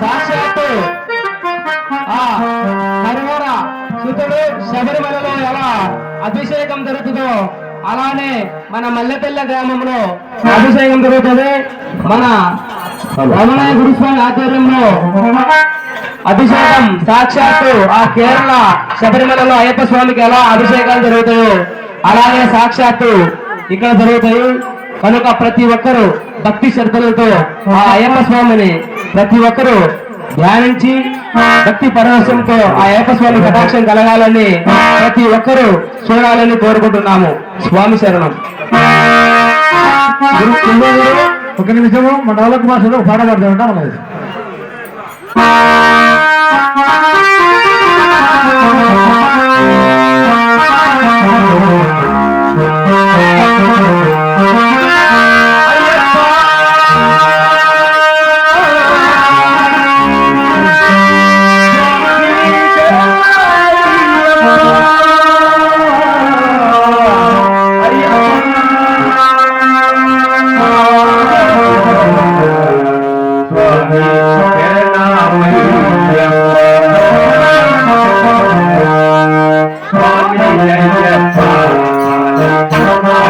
సాక్షాత్తు ఆ హరిహర సుతుడు శబరిమలలో ఎలా అభిషేకం జరుగుతుందో అలానే మన మల్లెపల్లె గ్రామంలో అభిషేకం జరుగుతుంది. మన రమణయ్య గురుస్వామి ఆధ్వర్యంలో అభిషేకం సాక్షాత్తు ఆ కేరళ శబరిమలలో అయ్యప్ప స్వామికి ఎలా అభిషేకాలు జరుగుతాయో అలాగే సాక్షాత్తు ఇక్కడ జరుగుతాయి. కనుక ప్రతి ఒక్కరూ భక్తి శ్రద్ధలతో ఆ అయ్యప్ప స్వామిని ప్రతి ఒక్కరూ ధ్యానించి భక్తి పరవశంతో ఆ ఏకస్వామి కటాక్షం కలగాలని ప్రతి ఒక్కరూ చూడాలని కోరుకుంటున్నాము. స్వామి శరణం. ఒక నిమిషము మన డెవలప్ భాషలో పాట పాడతామంట ఉంటాం